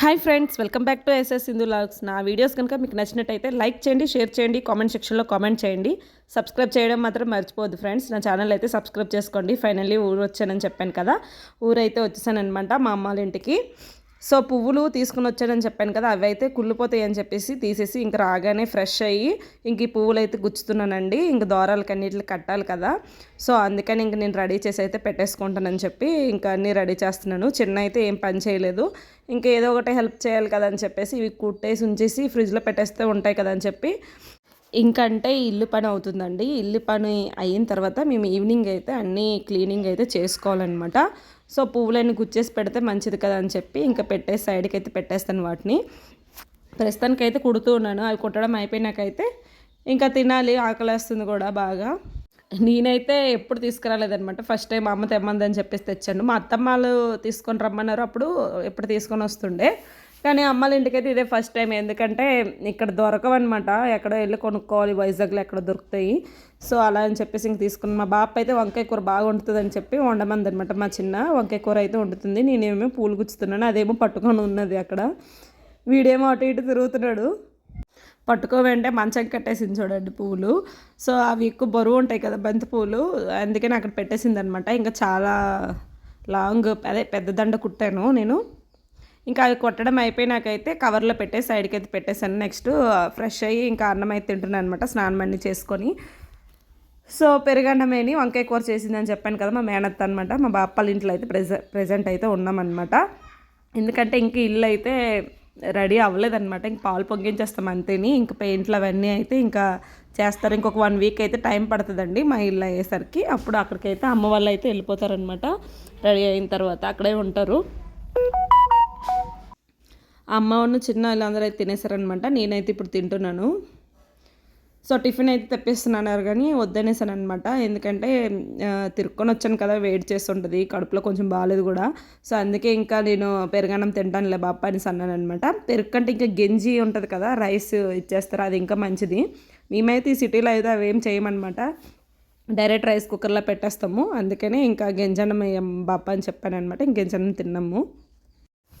Hi friends welcome back to SS Sindhu vlogs. నా videos కనుక మీకు నచ్చినట్టయితే లైక్ చేయండి షేర్ చేయండి కామెంట్ సెక్షన్లో కామెంట్ చేయండి. సబ్స్క్రైబ్ చేయడం మాత్రం మర్చిపోద్దు ఫ్రెండ్స్. నా ఛానల్ అయితే సబ్స్క్రైబ్ చేసుకోండి. ఫైనల్లీ ఊరు వచ్చానని చెప్పాను కదా ఊరైతే వచ్చేసానమాట మా అమ్మ వాళ్ళ ఇంటికి. సో పువ్వులు తీసుకుని వచ్చానని చెప్పాను కదా అవి అయితే కుళ్ళిపోతాయి అని చెప్పేసి తీసేసి ఇంకా రాగానే ఫ్రెష్ అయ్యి ఇంక ఈ పువ్వులు అయితే గుచ్చుతున్నానండి. ఇంక దూరాలకి అన్నిటికి కట్టాలి కదా. సో అందుకని ఇంక నేను రెడీ చేసి అయితే పెట్టేసుకుంటానని చెప్పి ఇంకా అన్నీ రెడీ చేస్తున్నాను. చిన్న అయితే ఏం పని చేయలేదు. ఇంకా ఏదో ఒకటి హెల్ప్ చేయాలి కదా అని చెప్పేసి ఇవి కుట్టేసి ఉంచేసి ఫ్రిడ్జ్లో పెట్టేస్తే ఉంటాయి కదా అని చెప్పి ఇంకంటే ఇల్లు పని అవుతుందండి. ఇల్లు పని అయిన తర్వాత మేము ఈవినింగ్ అయితే అన్నీ క్లీనింగ్ అయితే చేసుకోవాలన్నమాట. సో పువ్వులన్నీ గుచ్చేసి పెడితే మంచిది కదా అని చెప్పి ఇంకా పెట్టేసి సైడ్కి అయితే పెట్టేస్తాను వాటిని. ప్రస్తుతానికైతే కుడుతూ ఉన్నాను. అవి కుట్టడం అయిపోయినాకైతే ఇంకా తినాలి ఆకలేస్తుంది కూడా బాగా. నేనైతే ఎప్పుడు తీసుకురాలేదనమాట ఫస్ట్ టైం అమ్మ తెమ్మందని చెప్పేసి తెచ్చాను. మా అత్తమ్మ వాళ్ళు తీసుకొని రమ్మన్నారు. అప్పుడు ఎప్పుడు తీసుకొని వస్తుండే. కానీ అమ్మాయిల ఇంటికైతే ఇదే ఫస్ట్ టైం ఎందుకంటే ఇక్కడ దొరకవన్నమాట. ఎక్కడో వెళ్ళి కొనుక్కోవాలి. వైజాగ్లో ఎక్కడ దొరుకుతాయి. సో అలా అని చెప్పేసి ఇంక తీసుకుని మా బాప అయితే వంకాయ కూర బాగా వండుతుంది అని చెప్పి వండమంది అనమాట మా చిన్న వంకాయ కూర అయితే వండుతుంది. నేనేమో పూలు గుచ్చుతున్నాను. అదేమో పట్టుకొని ఉన్నది అక్కడ. వీడేమో అటు ఇటు తిరుగుతున్నాడు. పట్టుకోవంటే మంచం కట్టేసింది చూడండి పువ్వులు సో అవి ఎక్కువ బరువు ఉంటాయి కదా బంతి పువ్వులు అందుకని అక్కడ పెట్టేసింది అనమాట ఇంకా చాలా లాంగ్ అదే పెద్ద దండ కుట్టాను నేను. ఇంకా అవి కొట్టడం అయిపోయినాకైతే కవర్లో పెట్టేసి సైడ్కి అయితే పెట్టేశాను. నెక్స్ట్ ఫ్రెష్ అయ్యి ఇంకా అన్నం అయితే తింటున్నాను అనమాట స్నానం అన్నీ చేసుకొని. సో పెరుగన్నమేని వంకాయ కూర చేసిందని చెప్పాను కదా మా మేనత్త అనమాట మా బాప్పల ఇంట్లో అయితే ప్రెజె ప్రజెంట్ అయితే ఉన్నామన్నమాట. ఎందుకంటే ఇంక ఇల్లు అయితే రెడీ అవ్వలేదన్నమాట. ఇంక పాలు పొంగించేస్తాం అంతేని. ఇంక పెయింట్లు అవన్నీ అయితే ఇంకా చేస్తారు. ఇంకొక వన్ వీక్ అయితే టైం పడుతుందండి మా ఇల్లు అయ్యేసరికి. అప్పుడు అక్కడికైతే అమ్మ వాళ్ళు అయితే వెళ్ళిపోతారనమాట రెడీ అయిన తర్వాత అక్కడే ఉంటారు. అమ్మ ఉన్న చిన్న వాళ్ళందరూ అయితే తినేసారనమాట నేనైతే ఇప్పుడు తింటున్నాను. సో టిఫిన్ అయితే తెప్పిస్తున్నాను కానీ వద్దనేసాను అనమాట ఎందుకంటే తిరుక్కొని వచ్చాను కదా వెయిట్ చేస్తుంటుంది కడుపులో కొంచెం బాగాలేదు కూడా. సో అందుకే ఇంకా నేను పెరుగన్నం తింటానులే బాప్ప అనేసి అన్నాను అనమాట పెరుగు అంటే ఇంకా గెంజి ఉంటుంది కదా రైస్ ఇచ్చేస్తారు అది ఇంకా మంచిది. మేమైతే ఈ సిటీలో అయితే అవి ఏం చేయమన్నమాట. డైరెక్ట్ రైస్ కుక్కర్లో పెట్టేస్తాము. అందుకనే ఇంకా గెంజన్నం బాప్ప అని చెప్పాను అనమాట ఇంక తిన్నాము.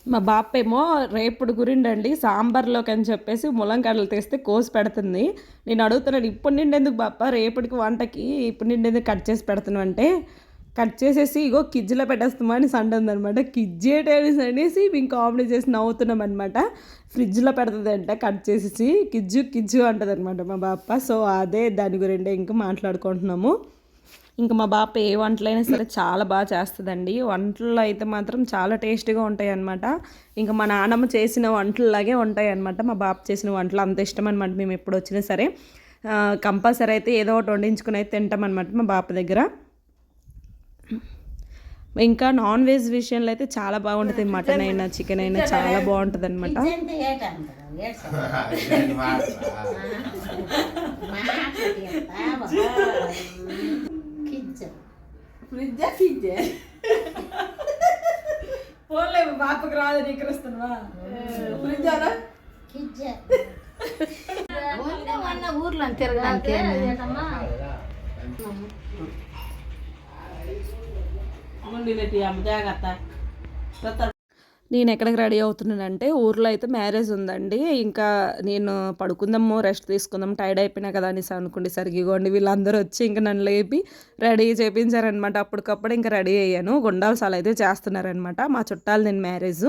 మా బాప ఏమో రేపుడు గురిండండి సాంబార్లోకి అని చెప్పేసి ములంకాడలు తెస్తే కోసి పెడుతుంది. నేను అడుగుతున్నాను ఇప్పుడు నిండేందుకు బాప? రేపటికి వంటకి ఇప్పుడు నిండేందుకు కట్ చేసి పెడుతున్నావు? అంటే కట్ చేసేసి ఇగో కిజ్జిలో పెట్టేస్తామని సండ ఉందనమాట కిజ్జి అనేసి మేము కామెడీ చేసి నవ్వుతున్నాం అనమాట ఫ్రిడ్జ్లో పెడుతుంది అంట కట్ చేసేసి కిజ్జు కిజ్జు అంటుంది అనమాట మా బాప. సో అదే దాని గురించి ఇంకా మాట్లాడుకుంటున్నాము. ఇంకా మా బాప ఏ వంటలైనా సరే చాలా బాగా చేస్తుందండి. వంటలు అయితే మాత్రం చాలా టేస్టీగా ఉంటాయి అనమాట ఇంకా మా నాన్నమ్మ చేసిన వంటలలాగే ఉంటాయి అనమాట మా బాప చేసిన వంటలు అంత ఇష్టం అనమాట మేము ఎప్పుడు వచ్చినా సరే. కంపల్సరీ అయితే ఏదో ఒకటి వండించుకుని అయితే తింటాం అనమాట మా బాప దగ్గర. ఇంకా నాన్ వెజ్ విషయంలో అయితే చాలా బాగుంటుంది మటన్ అయినా చికెన్ అయినా చాలా బాగుంటుంది అనమాట ఫ్రిడ్జ్ ఫ్రిడ్జ్ పోలే బాపకు రాదు నీకు వస్తున్నావా ఫ్రిడ్జ్ అనా ఊర్లో తిరగడానికి ఉండి అమ్మ. జాగ్రత్త. నేను ఎక్కడికి రెడీ అవుతున్నానంటే ఊర్లో అయితే మ్యారేజ్ ఉందండి. ఇంకా నేను పడుకుందాము రెస్ట్ తీసుకుందాం టైర్డ్ అయిపోయినా కదా అనేసి అనుకోండి సరిగిగోండి వీళ్ళందరూ వచ్చి ఇంకా నన్ను లేపి రెడీ చేయించారనమాట అప్పటికప్పుడు ఇంకా రెడీ అయ్యాను. గుండాల్సాలు అయితే చేస్తున్నారనమాట మా చుట్టాలు నేను మ్యారేజ్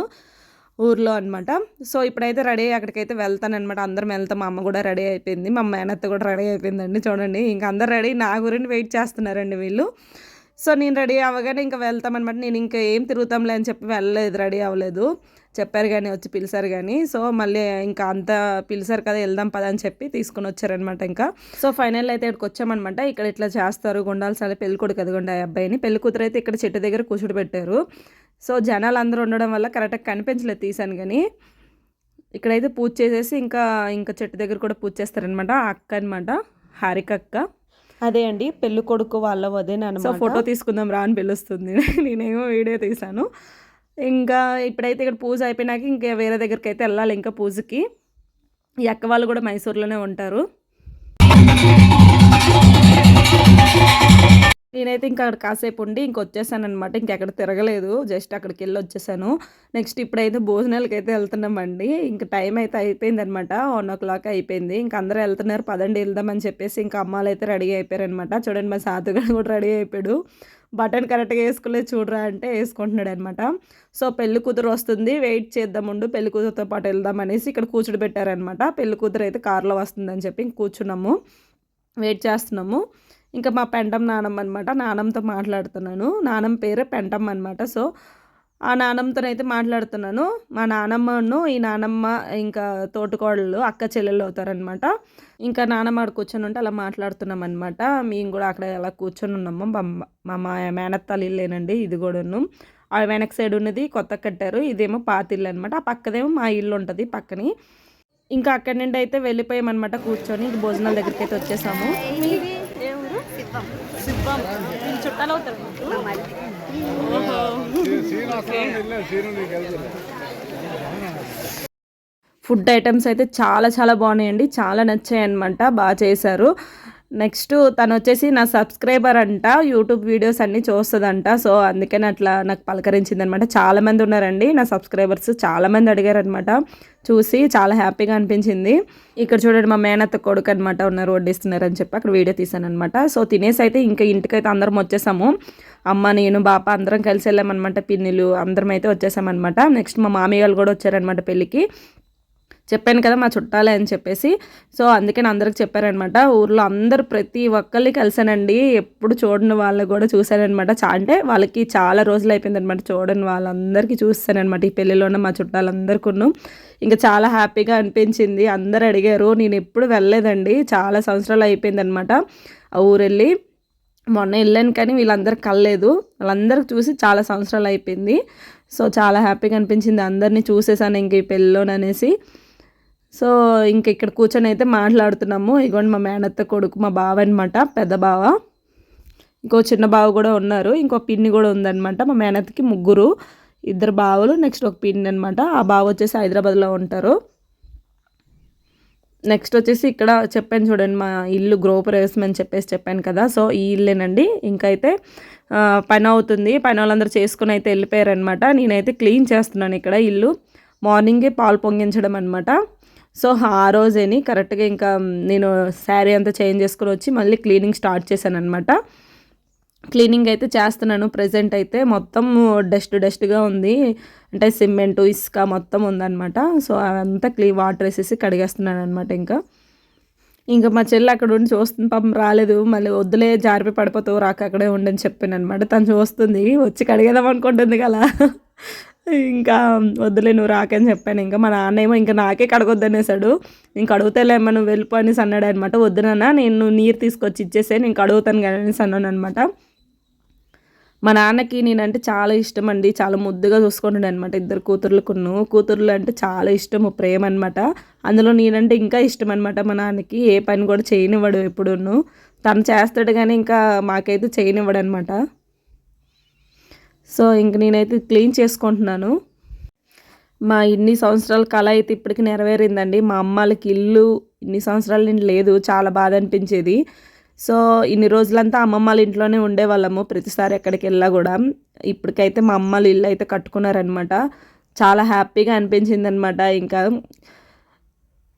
ఊర్లో అనమాట సో ఇప్పుడైతే రెడీ అక్కడికైతే వెళ్తానమాట అందరం వెళ్తాం. మా అమ్మ కూడా రెడీ అయిపోయింది. మా మేనత్త కూడా రెడీ అయిపోయిందండి. చూడండి ఇంకా అందరు రెడీ. నా గురించి వెయిట్ చేస్తున్నారండి వీళ్ళు. సో నేను రెడీ అవ్వగానే ఇంకా వెళ్తామన్నమాట. నేను ఇంకా ఏం తిరుగుతాంలే అని చెప్పి వెళ్ళలేదు రెడీ అవ్వలేదు. చెప్పారు కానీ వచ్చి పిలిచారు కానీ. సో మళ్ళీ ఇంకా అంత పిలిచారు కదా వెళ్దాం పద అని చెప్పి తీసుకుని వచ్చారనమాట ఇంకా. సో ఫైనల్ అయితే ఇక్కడికి వచ్చామన్నమాట. ఇక్కడ ఇట్లా చేస్తారు గుండాల్సాల పెళ్ళి కొడుకు ఎదుగుండే ఆ అబ్బాయిని. పెళ్ళి కూతురు అయితే ఇక్కడ చెట్టు దగ్గర కూర్చుడు పెట్టారు. సో జనాలు అందరూ ఉండడం వల్ల కరెక్ట్గా కనిపించలేదు తీసాను కానీ. ఇక్కడైతే పూజ చేసేసి ఇంకా ఇంకా చెట్టు దగ్గర కూడా పూజ చేస్తారనమాట అక్క అనమాట హారిక అక్క. అదే అండి పెళ్ళి కొడుకు వాళ్ళ వదేనమాట సో ఫోటో తీసుకుందాం రా అని పిలుస్తుంది. నేనేమో వీడియో తీశాను. ఇంకా ఇప్పుడైతే ఇక్కడ పూజ అయిపోయినాక ఇంకా వేరే దగ్గరికి అయితే వెళ్ళాలి ఇంకా పూజకి. ఈ అక్క వాళ్ళు కూడా మైసూర్లోనే ఉంటారు. నేనైతే ఇంకా అక్కడ కాసేపు ఉండి ఇంకొచ్చేసాను అనమాట ఇంకెక్కడ తిరగలేదు. జస్ట్ అక్కడికి వెళ్ళి వచ్చేసాను. నెక్స్ట్ ఇప్పుడైతే భోజనాలకి అయితే వెళ్తున్నామండి. ఇంక టైం అయితే అయిపోయింది అనమాట వన్ ఓ క్లాక్ అయిపోయింది. ఇంక అందరూ వెళ్తున్నారు. పదండి వెళ్దామని చెప్పేసి ఇంకా అమ్మాలు అయితే రెడీ అయిపోయారు అనమాట చూడండి మా సాతుగాడు కూడా రెడీ అయిపోయాడు. బటన్ కరెక్ట్గా వేసుకోలేదు. చూడరా అంటే వేసుకుంటున్నాడు అనమాట సో పెళ్ళి కూతురు వస్తుంది. వెయిట్ చేద్దాముండు పెళ్ళి కూతురుతో పాటు వెళ్దాం అనేసి ఇక్కడ కూర్చోబెట్టారనమాట పెట్టారనమాట పెళ్ళి కూతురు అయితే కారులో వస్తుందని చెప్పి ఇంక కూర్చున్నాము. వెయిట్ చేస్తున్నాము. ఇంకా మా పెంటం నానమ్మ అనమాట నానమ్మతో మాట్లాడుతున్నాను. నానమ్మ పేరు పెంటమ్మ అనమాట సో ఆ నానమ్మతోనైతే మాట్లాడుతున్నాను. మా నానమ్మను ఈ నానమ్మ ఇంకా తోటకోడళ్ళు అక్క చెల్లెళ్ళు అవుతారనమాట ఇంకా నానమ్మ ఆడ కూర్చొని ఉంటే అలా మాట్లాడుతున్నాం అనమాట మేము కూడా అక్కడ అలా కూర్చొని ఉన్నాము. మా మా మా మేనత్తాలు ఇల్లేనండి ఇది కూడాను. ఆ వెనక సైడ్ ఉన్నది కొత్త కట్టారు. ఇదేమో పాత ఇల్లు అనమాట ఆ పక్కదేమో మా ఇల్లు ఉంటుంది పక్కని. ఇంకా అక్కడి నుండి అయితే వెళ్ళిపోయామన్నమాట కూర్చొని. ఇంక భోజనాల దగ్గరికి అయితే వచ్చేసాము. అవుతారు ఫుడ్ ఐటమ్స్ అయితే చాలా చాలా బాగున్నాయండి. చాలా నచ్చాయి అనమాట బాగా చేశారు. నెక్స్ట్ తను వచ్చేసి నా సబ్స్క్రైబర్ అంట యూట్యూబ్ వీడియోస్ అన్నీ చూస్తుందంట. సో అందుకని అట్లా నాకు పలకరించింది అనమాట చాలామంది ఉన్నారండి నా సబ్స్క్రైబర్స్ చాలామంది అడిగారనమాట. చూసి చాలా హ్యాపీగా అనిపించింది. ఇక్కడ చూడండి మా మేనత్త కొడుకు అనమాట ఉన్నారు వడ్డిస్తున్నారని చెప్పి అక్కడ వీడియో తీసాను అనమాట సో తినేసి అయితే ఇంకా ఇంటికైతే అందరం వచ్చేసాము. అమ్మ నేను బాప అందరం కలిసి వెళ్ళామన్నమాట పిన్నిలు అందరం అయితే వచ్చేసామన్నమాట నెక్స్ట్ మా మామయ్య వాళ్ళు కూడా వచ్చారనమాట పెళ్ళికి. చెప్పాను కదా మా చుట్టాలే అని చెప్పేసి. సో అందుకని అందరికి చెప్పారనమాట. ఊర్లో అందరు ప్రతి ఒక్కరిని కలిసానండి. ఎప్పుడు చూడని వాళ్ళు కూడా చూశానమాట చా అంటే వాళ్ళకి చాలా రోజులు అయిపోయిందనమాట చూడని వాళ్ళందరికీ చూస్తానమాట ఈ పెళ్ళిలో ఉన్న మా చుట్టాలందరికీ ఇంకా చాలా హ్యాపీగా అనిపించింది. అందరు అడిగారు నేను ఎప్పుడు వెళ్ళలేదండి. చాలా సంవత్సరాలు అయిపోయిందనమాట. ఆ ఊరు వెళ్ళి మొన్న వెళ్ళాను కానీ వీళ్ళందరూ కలలేదు వాళ్ళందరికి చూసి చాలా సంవత్సరాలు అయిపోయింది. సో చాలా హ్యాపీగా అనిపించింది. అందరినీ చూసేసాను ఇంక ఈ పెళ్ళిలోననేసి. సో ఇంక ఇక్కడ కూర్చొని అయితే మాట్లాడుతున్నాము. ఇగోండి మా మేనత్త కొడుకు మా బావ అనమాట పెద్ద బావ. ఇంకో చిన్న బావ కూడా ఉన్నారు. ఇంకో పిన్ని కూడా ఉందన్నమాట మా మేనత్తకి ముగ్గురు. ఇద్దరు బావలు నెక్స్ట్ ఒక పిన్ని అనమాట ఆ బావ వచ్చేసి హైదరాబాద్లో ఉంటారు. నెక్స్ట్ వచ్చేసి ఇక్కడ చెప్పాను చూడండి మా ఇల్లు గృహప్రవేశం అని చెప్పేసి చెప్పాను కదా. సో ఈ ఇల్లేనండి. ఇంకైతే పని అవుతుంది. పని వాళ్ళందరూ చేసుకుని అయితే వెళ్ళిపోయారనమాట నేనైతే క్లీన్ చేస్తున్నాను ఇక్కడ ఇల్లు. మార్నింగే పాలు పొంగించడం అనమాట సో ఆ రోజేని కరెక్ట్గా ఇంకా నేను శారీ అంతా చేంజ్ చేసుకుని వచ్చి మళ్ళీ క్లీనింగ్ స్టార్ట్ చేశాను అనమాట క్లీనింగ్ అయితే చేస్తున్నాను. ప్రజెంట్ అయితే మొత్తం డస్ట్ డస్ట్గా ఉంది. అంటే సిమెంట్ ఇసుక మొత్తం ఉందన్నమాట. సో అదంతా క్లీ వాటర్ వేసేసి కడిగేస్తున్నాను అనమాట ఇంకా. ఇంకా మా చెల్లి అక్కడ ఉండి చూస్తుంది. పాపం రాలేదు. మళ్ళీ వద్దులే జారిపి పడిపోతావు రాక అక్కడే ఉండని చెప్పాను అనమాట తను చూస్తుంది. వచ్చి కడిగేదాం అనుకుంటుంది కదా. ఇంకా వద్దులే నువ్వు రాకని చెప్పాను. ఇంకా మా నాన్న ఏమో ఇంకా నాకే కడగొద్దనేసాడు. ఇంక అడుగుతాలేమో నువ్వు వెళ్ళిపో అనేసి అన్నాడు అనమాట. వద్దునన్నా నేను నీరు తీసుకొచ్చి ఇచ్చేసే నేను కడుగుతాను కానీ అనేసి అన్నాను అనమాట. మా నాన్నకి నేనంటే చాలా ఇష్టం అండి. చాలా ముద్దుగా చూసుకుంటాడు అనమాట ఇద్దరు కూతుర్లకును. కూతుర్లు అంటే చాలా ఇష్టం ప్రేమ అనమాట. అందులో నేనంటే ఇంకా ఇష్టం అనమాట మా నాన్నకి. ఏ పని కూడా చేయనివ్వడు ఎప్పుడును. తను చేస్తాడు కానీ ఇంకా మాకైతే చేయనివ్వడు అనమాట. సో ఇంక నేనైతే క్లీన్ చేసుకుంటున్నాను. మా ఇన్ని సంవత్సరాల కళ అయితే ఇప్పటికి నెరవేరిందండి. మా అమ్మాలకి ఇల్లు ఇన్ని సంవత్సరాల నుండి లేదు చాలా బాధ అనిపించేది. సో ఇన్ని రోజులంతా అమ్మమ్మల ఇంట్లోనే ఉండేవాళ్ళము ప్రతిసారి ఎక్కడికి వెళ్ళా కూడా. ఇప్పటికైతే మా అమ్మలు ఇల్లు అయితే కట్టుకున్నారనమాట చాలా హ్యాపీగా అనిపించింది అనమాట ఇంకా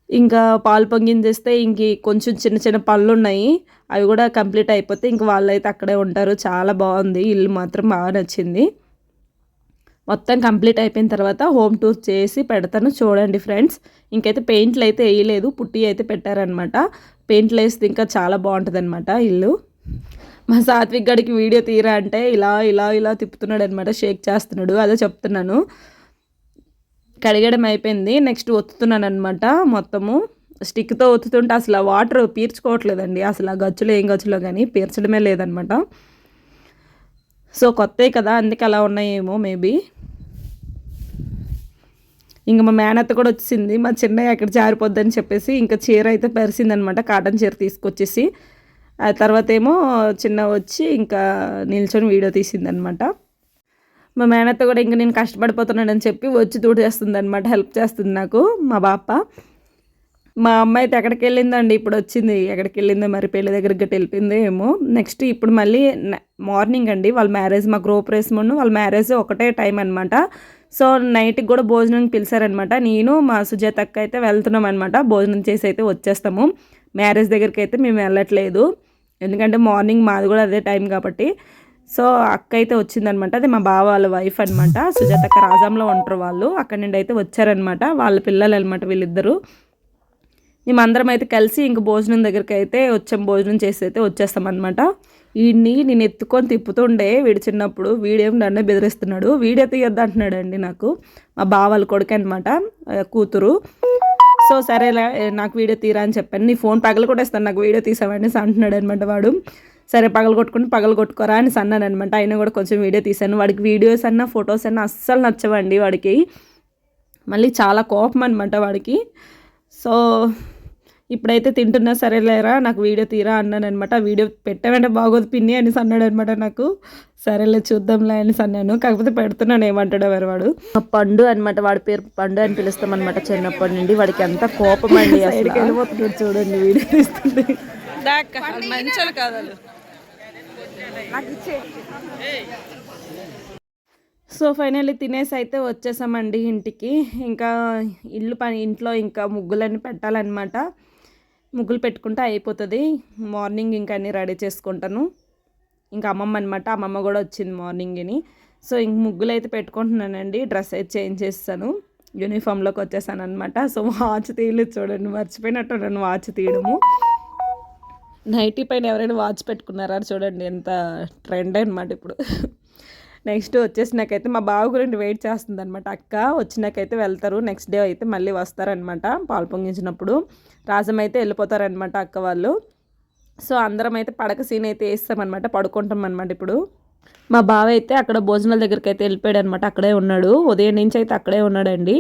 ఇంకా పాలు పొంగించేస్తే ఇంక కొంచెం చిన్న చిన్న పనులు ఉన్నాయి అవి కూడా కంప్లీట్ అయిపోతే ఇంక వాళ్ళైతే అక్కడే ఉంటారు. చాలా బాగుంది. ఇల్లు మాత్రం బాగా నచ్చింది. మొత్తం కంప్లీట్ అయిపోయిన తర్వాత హోమ్ టూర్ చేసి పెడతాను. చూడండి ఫ్రెండ్స్ ఇంకైతే పెయింట్లు అయితే వేయలేదు. పుట్టి అయితే పెట్టారనమాట పెయింట్లు వేస్తే ఇంకా చాలా బాగుంటుంది అనమాట ఇల్లు. మా సాత్విక్ గడికి వీడియో తీరా అంటే ఇలా ఇలా ఇలా తిప్పుతున్నాడు అనమాట షేక్ చేస్తున్నాడు. అదే చెప్తున్నాను. కడిగడం అయిపోయింది. నెక్స్ట్ ఒత్తుతున్నాను అనమాట మొత్తము. స్టిక్తో ఒత్తుతుంటే అసలు ఆ వాటర్ పీర్చుకోవట్లేదండి. అసలు ఆ గచ్చులో ఏం గచ్చులో కానీ పీర్చడమే లేదనమాట. సో కొత్త కదా అందుకే అలా ఉన్నాయేమో మేబీ. ఇంకా మా మేనత్త కూడా వచ్చింది మా చిన్నయ్య అక్కడ జారిపోద్దని చెప్పేసి ఇంకా చీర అయితే పరిసిందనమాట కాటన్ చీర తీసుకొచ్చేసి. ఆ తర్వాత ఏమో చిన్న వచ్చి ఇంకా నిల్చొని వీడియో తీసిందనమాట. మా మేనత్త కూడా ఇంకా నేను కష్టపడిపోతున్నానని చెప్పి వచ్చి తూడు చేస్తుంది అనమాట హెల్ప్ చేస్తుంది నాకు మా బాప. మా అమ్మాయి అయితే ఎక్కడికి వెళ్ళిందండి? ఇప్పుడు వచ్చింది. ఎక్కడికి వెళ్ళిందో మరి పెళ్ళి దగ్గరికి గట్టి వెళ్ళిపోయిందో ఏమో. నెక్స్ట్ ఇప్పుడు మళ్ళీ మార్నింగ్ అండి. వాళ్ళ మ్యారేజ్ మా గృహప్రవేశమును వాళ్ళ మ్యారేజ్ ఒకటే టైం అనమాట సో నైట్కి కూడా భోజనం పిలిచారనమాట నేను మా సుజాత అక్క అయితే వెళ్తున్నాం అనమాట భోజనం చేసి అయితే వచ్చేస్తాము. మ్యారేజ్ దగ్గరికి అయితే మేము వెళ్ళట్లేదు. ఎందుకంటే మార్నింగ్ మాది కూడా అదే టైం కాబట్టి. సో అక్క అయితే వచ్చిందనమాట అది మా బావ వాళ్ళ వైఫ్ అనమాట సుజాత అక్క ఉంటారు వాళ్ళు. అక్కడి నుండి అయితే వచ్చారనమాట వాళ్ళ పిల్లలు అనమాట వీళ్ళిద్దరూ. మేమందరం అయితే కలిసి ఇంక భోజనం దగ్గరికి అయితే వచ్చాం. భోజనం చేసి అయితే వచ్చేస్తాం అనమాట వీడిని నేను ఎత్తుకొని తిప్పుతుండే వీడు చిన్నప్పుడు. వీడేం నన్నే బెదిరిస్తున్నాడు. వీడియో తీయొద్దు అంటున్నాడు అండి నాకు. మా బావాల కొడుకు అనమాట కూతురు. సో సరేలా నాకు వీడియో తీరా అని చెప్పాను. నీ ఫోన్ పగల కొట్టేస్తాను నాకు వీడియో తీసావని అంటున్నాడు అనమాట వాడు. సరే పగల కొట్టుకుని పగల కొట్టుకోరా అని అన్నాను అనమాట ఆయన కూడా కొంచెం వీడియో తీశాను వాడికి వీడియోస్ అన్నా ఫొటోస్ అన్నా అస్సలు నచ్చవండి వాడికి. మళ్ళీ చాలా కోపం అనమాట వాడికి. సో ఇప్పుడైతే తింటున్నా సరేలేరా నాకు వీడియో తీరా అన్నాను అనమాట వీడియో పెట్టామంటే బాగోదు పిన్ని అనేసి అన్నాడు అనమాట నాకు. సరేలే చూద్దాంలే అనేసి అన్నాను. కాకపోతే పెడుతున్నాను ఏమంటాడో మరి వాడు. ఆ పండు అనమాట వాడి పేరు పండు అని పిలుస్తాం అనమాట చిన్నప్పటి నుండి. వాడికి ఎంత కోపం అండి వెళ్ళిపోతున్నాడు చూడండి వీడియో తీస్తుంది. మంచాలు కాదు సో ఫైనల్లీ తినేసి అయితే వచ్చేసామండి ఇంటికి. ఇంకా ఇల్లు పని ఇంట్లో ఇంకా ముగ్గులన్నీ పెట్టాలన్నమాట. ముగ్గులు పెట్టుకుంటే అయిపోతుంది. మార్నింగ్ ఇంకా అన్నీ రెడీ చేసుకుంటాను. ఇంకా అమ్మమ్మ అనమాట అమ్మమ్మ కూడా వచ్చింది మార్నింగ్ని సో ఇంక ముగ్గులు అయితే పెట్టుకుంటున్నానండి. డ్రెస్ అయితే చేంజ్ చేస్తాను. యూనిఫామ్లోకి వచ్చేసాను అనమాట సో వాచ్ తీయలేదు చూడండి. మర్చిపోయినట్టు నన్ను వాచ్ తీయడము. నైటీ పైన ఎవరైనా వాచ్ పెట్టుకున్నారా? చూడండి ఎంత ట్రెండ్ అనమాట ఇప్పుడు. నెక్స్ట్ వచ్చేసినాకైతే మా బావ గురించి వెయిట్ చేస్తుంది అనమాట అక్క వచ్చినాకైతే వెళ్తారు నెక్స్ట్ డే అయితే మళ్ళీ వస్తారనమాట పాలు పొంగించినప్పుడు. రాజం అయితే వెళ్ళిపోతారనమాట అక్క వాళ్ళు. సో అందరం అయితే పడక సీన్ అయితే వేస్తామన్నమాట పడుకుంటాం అనమాట ఇప్పుడు. మా బావ అయితే అక్కడ భోజనాల దగ్గరికి అయితే వెళ్ళిపోయాడు అనమాట అక్కడే ఉన్నాడు. ఉదయం నుంచి అయితే అక్కడే ఉన్నాడండి.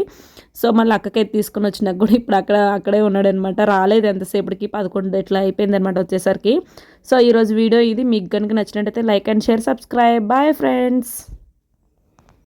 సో మళ్ళీ అక్కకైతే తీసుకుని వచ్చినాక కూడా ఇప్పుడు అక్కడ అక్కడే ఉన్నాడు అనమాట రాలేదు ఎంతసేపటికి? పదకొండు ఇట్లా అయిపోయింది అనమాట వచ్చేసరికి. సో ఈరోజు వీడియో ఇది. మీకు కనుక నచ్చినట్టయితే like and share subscribe. Bye friends.